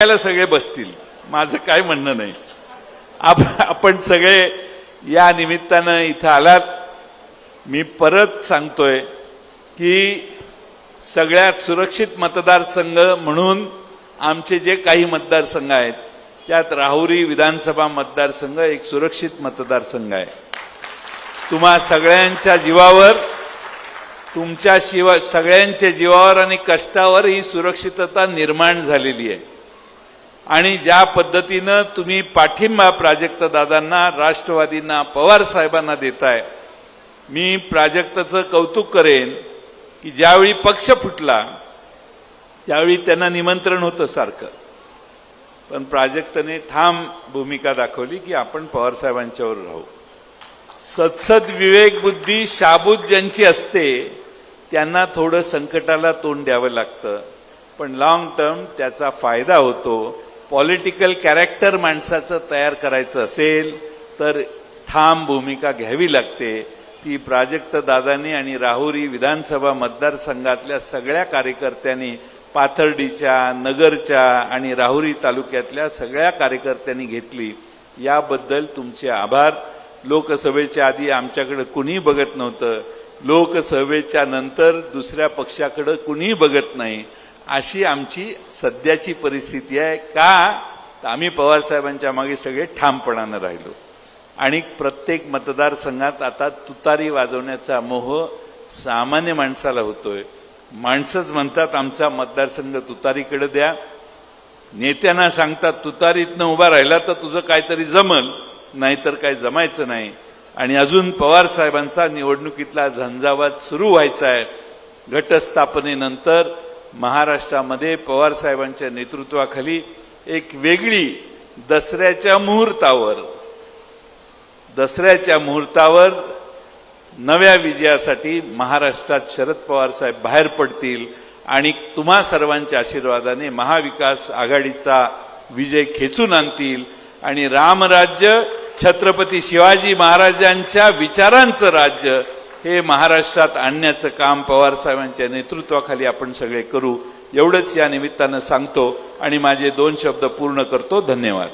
त्याला सगळे बसतील. माझं काय म्हणणं नाही. आपण सगळे या निमित्तानं इथं आलात. मी परत सांगतोय की सगळ्यात सुरक्षित मतदारसंघ म्हणून आमचे जे काही मतदारसंघ आहेत त्यात राहुरी विधानसभा मतदारसंघ एक सुरक्षित मतदारसंघ आहे. तुम्हा सगळ्यांच्या जीवावर तुमच्या शिवा सगळ्यांच्या जीवावर आणि कष्टावर ही सुरक्षितता निर्माण झालेली आहे. आणि ज्या पद्धतीनं तुम्ही पाठिंबा प्राजक्तदादांना राष्ट्रवादींना पवार साहेबांना देताय मी प्राजक्ताचं कौतुक करेन की ज्यावेळी पक्ष फुटला त्यावेळी त्यांना निमंत्रण होतं सारखं. पण प्राजक्तने ठाम भूमिका दाखवली की आपण पवार साहेबांच्यावर राहू. सत्सद विवेक बुद्धी शाबूत ज्यांची असते त्यांना थोडं संकटाला तोंड द्यावं लागतं. पण लॉंग टर्म त्याचा फायदा होतो. पॉलिटिकल कॅरेक्टर माणसाचं तयार करायचं असेल तर ठाम भूमिका घ्यावी लागते. ती प्राजक्त दादानी आणि राहुरी विधानसभा मतदारसंघातल्या सगळ्या कार्यकर्त्यांनी पाथर्डीच्या नगरच्या आणि राहुरी तालुक्यातल्या सगळ्या कार्यकर्त्यांनी घेतली. याबद्दल तुमचे आभार. लोकसभेच्या आधी आमच्याकडे कुणी बघत नव्हतं. लोकसभेच्या नंतर दुसऱ्या पक्षाकडे कुणी बघत नाही. अशी आमची सध्याची परिस्थिती आहे. का? तर आम्ही पवार साहेबांच्या मागे सगळे ठामपणानं राहिलो. आणि प्रत्येक मतदारसंघात आता तुतारी वाजवण्याचा मोह सामान्य माणसाला होतोय. माणसंच म्हणतात आमचा मतदारसंघ तुतारीकडे द्या. नेत्यांना सांगतात तुतारीतनं उभा राहिला तर तुझं काहीतरी जमल नाहीतर काय जमायचं नाही. आणि अजून पवार साहेबांचा निवडणुकीतला झंझावात सुरू व्हायचा आहे. घटस्थापनेनंतर महाराष्ट्रामध्ये पवार साहेबांच्या नेतृत्वाखाली एक वेगळी दसऱ्याच्या मुहूर्तावर दसऱ्याच्या मुहूर्तावर नव्या विजयासाठी महाराष्ट्रात शरद पवार साहेब बाहेर पडतील आणि तुम्हा सर्वांच्या आशीर्वादाने महाविकास आघाडीचा विजय खेचून आणतील आणि रामराज्य छत्रपती शिवाजी महाराजांच्या विचारांचं राज्य हे महाराष्ट्रात आणण्याचं काम पवार साहेबांच्या नेतृत्वाखाली आपण सगळे करू. एवढंच या निमित्तानं सांगतो आणि माझे दोन शब्द पूर्ण करतो. धन्यवाद.